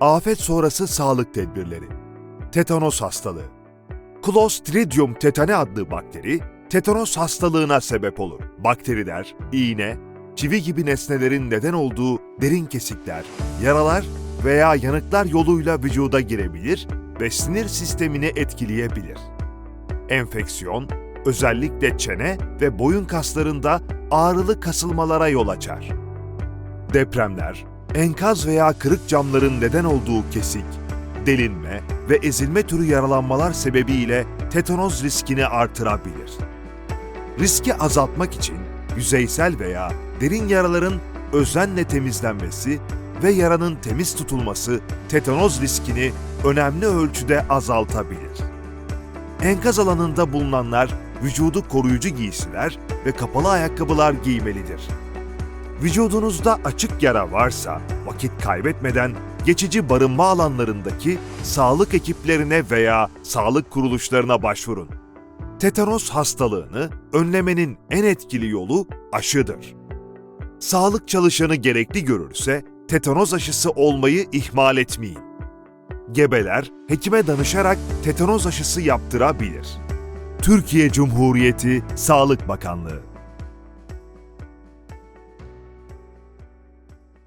Afet sonrası sağlık tedbirleri. Tetanos hastalığı. Clostridium tetani adlı bakteri, tetanos hastalığına sebep olur. Bakteriler, iğne, çivi gibi nesnelerin neden olduğu derin kesikler, yaralar veya yanıklar yoluyla vücuda girebilir ve sinir sistemini etkileyebilir. Enfeksiyon, özellikle çene ve boyun kaslarında ağrılı kasılmalara yol açar. Depremler, enkaz veya kırık camların neden olduğu kesik, delinme ve ezilme türü yaralanmalar sebebiyle tetanoz riskini artırabilir. Riski azaltmak için yüzeysel veya derin yaraların özenle temizlenmesi ve yaranın temiz tutulması tetanoz riskini önemli ölçüde azaltabilir. Enkaz alanında bulunanlar vücudu koruyucu giysiler ve kapalı ayakkabılar giymelidir. Vücudunuzda açık yara varsa vakit kaybetmeden geçici barınma alanlarındaki sağlık ekiplerine veya sağlık kuruluşlarına başvurun. Tetanos hastalığını önlemenin en etkili yolu aşıdır. Sağlık çalışanı gerekli görürse tetanoz aşısı olmayı ihmal etmeyin. Gebeler hekime danışarak tetanoz aşısı yaptırabilir. Türkiye Cumhuriyeti Sağlık Bakanlığı